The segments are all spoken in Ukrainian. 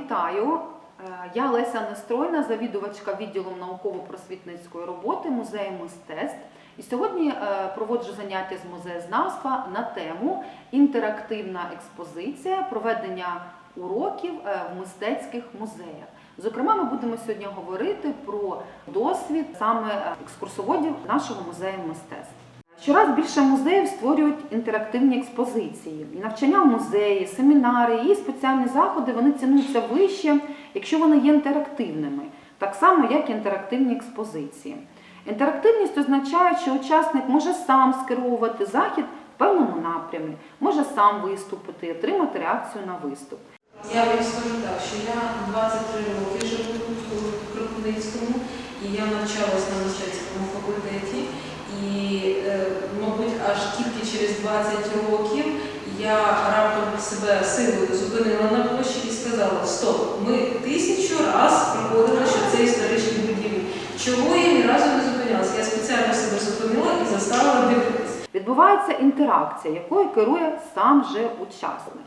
Вітаю! Е, Я Леся Нестройна, завідувачка відділом науково-просвітницької роботи музею мистецтв. І сьогодні е, проводжу заняття з музеєзнавства на тему інтерактивна експозиція проведення уроків е, в мистецьких музеях. Зокрема, ми будемо сьогодні говорити про досвід саме екскурсоводів нашого музею мистецтв. Щораз більше музеїв створюють інтерактивні експозиції. Навчання в музеї, семінари і спеціальні заходи вони цінуються вище, якщо вони є інтерактивними, так само як і інтерактивні експозиції. Інтерактивність означає, що учасник може сам скеровувати захід в певному напрямі, може сам виступити, отримати реакцію на виступ. Я вам скажу так, що я 23 роки живу в Кропивницькому, і я навчалась на мистецькому факультеті. І, е, мабуть, аж тільки через 20 років я раптом себе силою зупинила на площі і сказала: Стоп, ми тисячу раз проходили, що це історичні будівлі. Чого я ні разу не зупинялася? Я спеціально себе зупинила і заставила дивитися. Відбувається інтеракція, якою керує сам же учасник.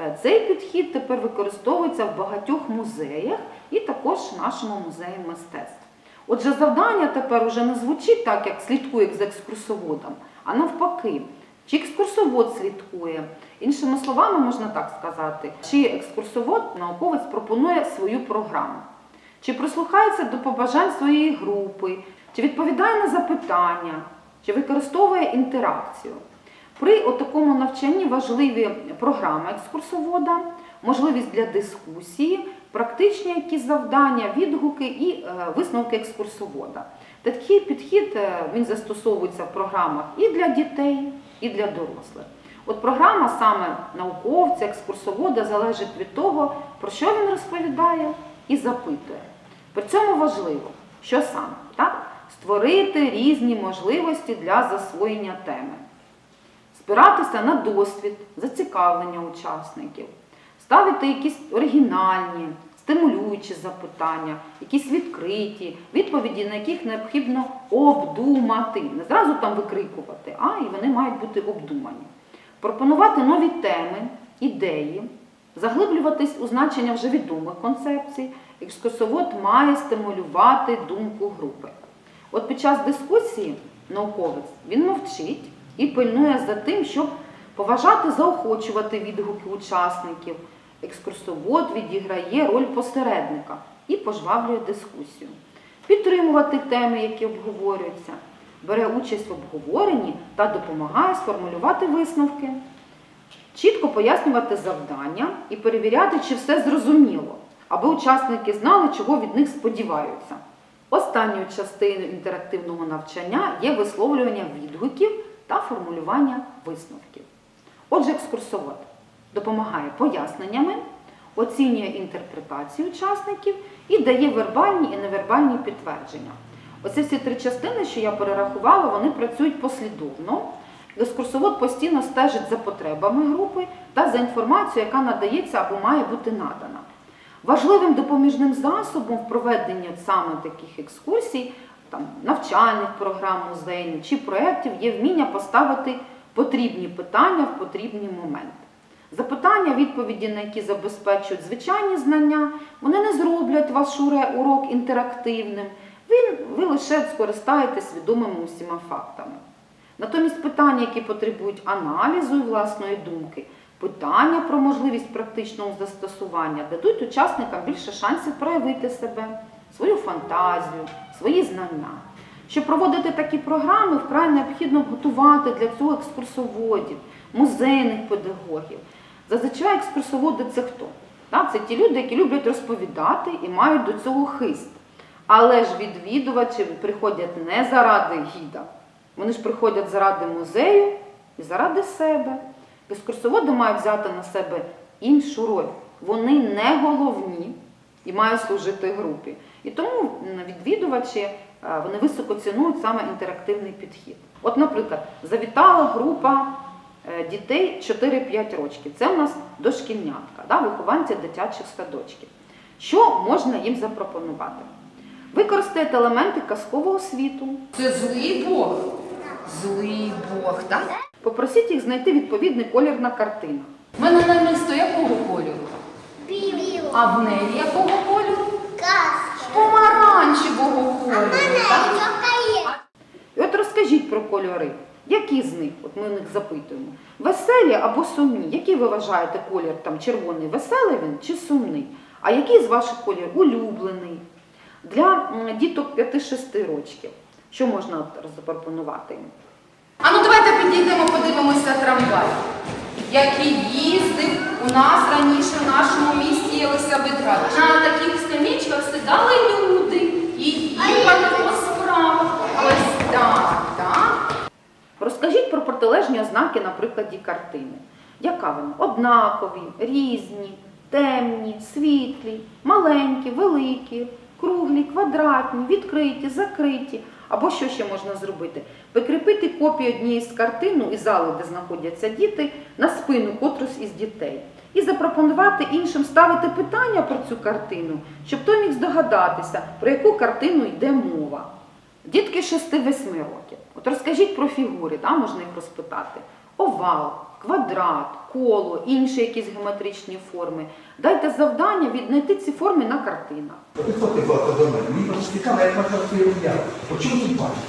Е, Цей підхід тепер використовується в багатьох музеях і також в нашому музеї мистецтв. Отже, завдання тепер уже не звучить так, як слідкує за екскурсоводом, а навпаки, чи екскурсовод слідкує. Іншими словами, можна так сказати, чи екскурсовод, науковець пропонує свою програму, чи прислухається до побажань своєї групи, чи відповідає на запитання, чи використовує інтеракцію. При такому навчанні важливі програми екскурсовода, можливість для дискусії, практичні якісь завдання, відгуки і е, висновки екскурсовода. Такий підхід е, він застосовується в програмах і для дітей, і для дорослих. От програма саме науковця, екскурсовода залежить від того, про що він розповідає і запитує. При цьому важливо, що саме так? створити різні можливості для засвоєння теми спиратися на досвід, зацікавлення учасників, ставити якісь оригінальні, стимулюючі запитання, якісь відкриті, відповіді, на яких необхідно обдумати, не зразу там викрикувати, а і вони мають бути обдумані. Пропонувати нові теми, ідеї, заглиблюватись у значення вже відомих концепцій. Екскурсовод має стимулювати думку групи. От під час дискусії науковець він мовчить і пильнує за тим, щоб поважати, заохочувати відгуки учасників. Екскурсовод відіграє роль посередника і пожвавлює дискусію. Підтримувати теми, які обговорюються, бере участь в обговоренні та допомагає сформулювати висновки, чітко пояснювати завдання і перевіряти, чи все зрозуміло, аби учасники знали, чого від них сподіваються. Останньою частиною інтерактивного навчання є висловлювання відгуків та формулювання висновків. Отже, екскурсовод допомагає поясненнями, оцінює інтерпретацію учасників і дає вербальні і невербальні підтвердження. Оці всі три частини, що я перерахувала, вони працюють послідовно. Екскурсовод постійно стежить за потребами групи та за інформацією, яка надається або має бути надана. Важливим допоміжним засобом в проведенні саме таких екскурсій, там, навчальних програм музейних чи проєктів є вміння поставити потрібні питання в потрібні моменти. Запитання, відповіді, на які забезпечують звичайні знання, вони не зроблять ваш урок інтерактивним. Ви, ви лише скористаєтесь відомими усіма фактами. Натомість питання, які потребують аналізу і власної думки, питання про можливість практичного застосування дадуть учасникам більше шансів проявити себе, свою фантазію, свої знання. Щоб проводити такі програми, вкрай необхідно готувати для цього екскурсоводів, музейних педагогів. Зазвичай екскурсоводи це хто? Це ті люди, які люблять розповідати і мають до цього хист. Але ж відвідувачі приходять не заради гіда. Вони ж приходять заради музею і заради себе. Екскурсоводи мають взяти на себе іншу роль. Вони не головні і мають служити групі. І тому відвідувачі е, вони високо цінують саме інтерактивний підхід. От, наприклад, завітала група е, дітей 4-5 років. Це у нас дошкільнятка, да, вихованці дитячих садочків. Що можна їм запропонувати? Використайте елементи казкового світу, Це злий Бог. Злий Бог, так? попросіть їх знайти відповідний колір на картинах. У мене намисто якого кольору? Білого. а в неї якого кольору? Краска. Помаранчевого кольору. І от розкажіть про кольори. Які з них? От ми в них запитуємо. Веселі або сумні? Який ви вважаєте колір там червоний? Веселий він чи сумний? А який з ваших кольорів улюблений? Для діток 5-6 років. Що можна запропонувати їм? А ну давайте підійдемо, подивимося трамвай, який їздив у нас раніше в нашому місті Єлисаветград. На таких скам'ячках сідали люди і їхали по справах. Ось так, так. Розкажіть про протилежні ознаки на прикладі картини. Яка вона? Однакові, різні, темні, світлі, маленькі, великі, круглі, квадратні, відкриті, закриті. Або що ще можна зробити? Прикріпити копію однієї з картин із зали, де знаходяться діти, на спину котрось із дітей. І запропонувати іншим ставити питання про цю картину, щоб той міг здогадатися, про яку картину йде мова. Дітки 6-8 років. От розкажіть про фігури, да, можна їх розпитати. Овал, квадрат, коло, інші якісь геометричні форми. Дайте завдання віднайти ці форми на картинах. Ласка, до мене. Мені просто цікаво, як ваша уявляє. По тут бачите?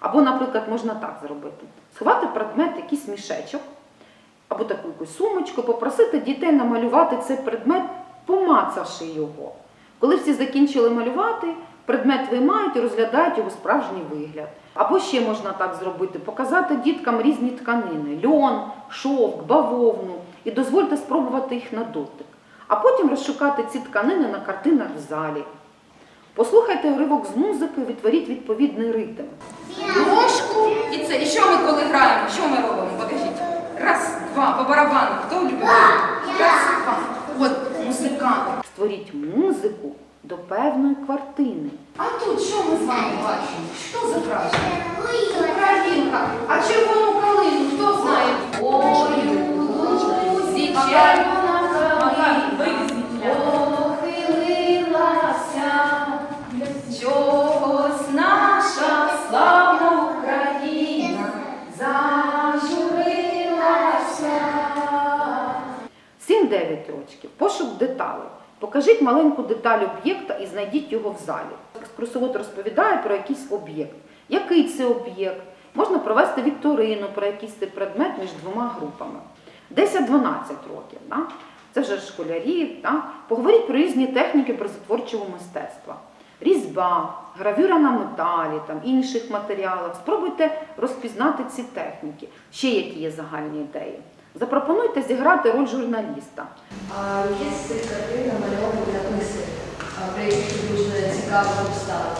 Або, наприклад, можна так зробити: сховати предмет, якийсь мішечок, або таку якусь сумочку, попросити дітей намалювати цей предмет, помацавши його. Коли всі закінчили малювати, предмет виймають і розглядають його справжній вигляд. Або ще можна так зробити: показати діткам різні тканини: льон, шовк, бавовну, і дозвольте спробувати їх на дотик. А потім розшукати ці тканини на картинах в залі. Послухайте уривок з музики, відтворіть відповідний ритм. Ложку і це. І що ми коли граємо? Що ми робимо? Покажіть. Раз, два, по барабану. Хто любить? Раз, два. От музиканти. Створіть музику до певної квартини. А тут що ми з вами бачимо? Що зображено? Українка. А червону калину хто знає? Ой, у лузі червона калина похилилася. Чогось наша славна Україна зажурилася. 7-9 років. Пошук деталей. Покажіть маленьку деталь об'єкта і знайдіть його в залі. Екскурсовод розповідає про якийсь об'єкт. Який це об'єкт? Можна провести вікторину про якийсь цей предмет між двома групами. 10-12 років. Да? Це вже школярі. Да? Поговоріть про різні техніки прозотворчого мистецтва. Різьба, гравюра на металі, там, інших матеріалах. Спробуйте розпізнати ці техніки. Ще які є загальні ідеї. Запропонуйте зіграти роль журналіста. А є з цих картин намальовані написи, а, про які дуже цікаво обставини.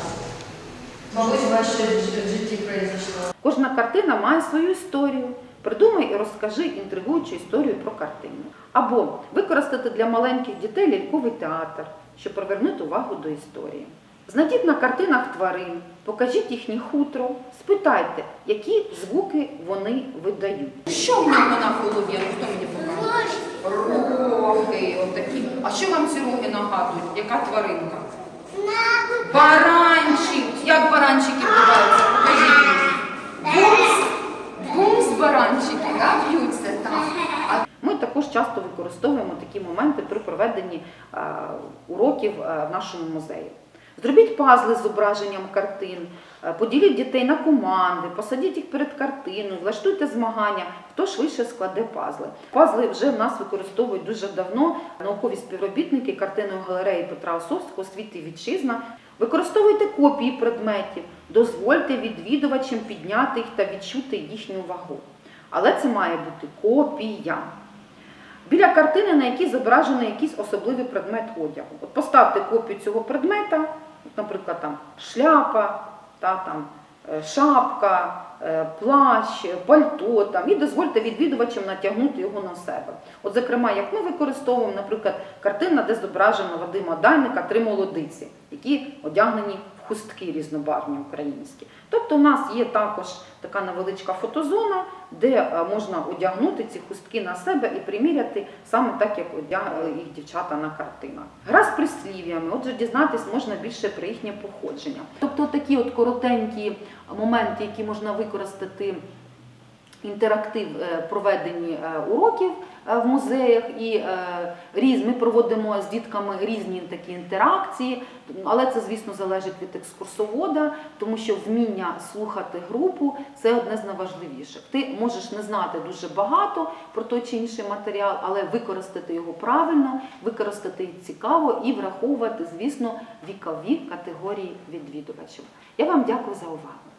Мабуть, ваше в житті произошло. Кожна картина має свою історію. Придумай і розкажи інтригуючу історію про картину. Або використати для маленьких дітей ляльковий театр, щоб привернути увагу до історії. Знайдіть на картинах тварин, покажіть їхнє хутро, спитайте, які звуки вони видають. Що в нього на голові? Ну, Хто мені покаже? Роги, отакі. А що вам ці роги нагадують? Яка тваринка? Баранчик. Як баранчики буваються? Покажіть мені. Бумс. Бумс баранчики, да, б'ються там. Ми також часто використовуємо такі моменти при проведенні е, уроків е, в нашому музеї. Зробіть пазли з зображенням картин, е, поділіть дітей на команди, посадіть їх перед картиною, влаштуйте змагання, хто швидше складе пазли. Пазли вже в нас використовують дуже давно наукові співробітники картинної галереї Петра Осовського «Світ і вітчизна». Використовуйте копії предметів, дозвольте відвідувачам підняти їх та відчути їхню вагу. Але це має бути копія. Біля картини, на якій зображений якийсь особливий предмет одягу. От поставте копію цього предмета, наприклад, там шляпа, та, там, е, шапка, е, плащ, пальто, там, і дозвольте відвідувачам натягнути його на себе. От, зокрема, як ми використовуємо, наприклад, картина, де зображено Вадима Дайника три молодиці, які одягнені хустки різнобарвні українські. Тобто у нас є також така невеличка фотозона, де е, можна одягнути ці хустки на себе і приміряти саме так, як одягли їх дівчата на картинах. Гра з прислів'ями, отже, дізнатись можна більше про їхнє походження. Тобто такі от коротенькі моменти, які можна використати інтерактив е, проведені е, уроків е, в музеях і різ, ми проводимо з дітками різні такі інтеракції, але це, звісно, залежить від екскурсовода, тому що вміння слухати групу це одне з найважливіших. Ти можеш не знати дуже багато про той чи інший матеріал, але використати його правильно, використати цікаво і враховувати, звісно, вікові категорії відвідувачів. Я вам дякую за увагу.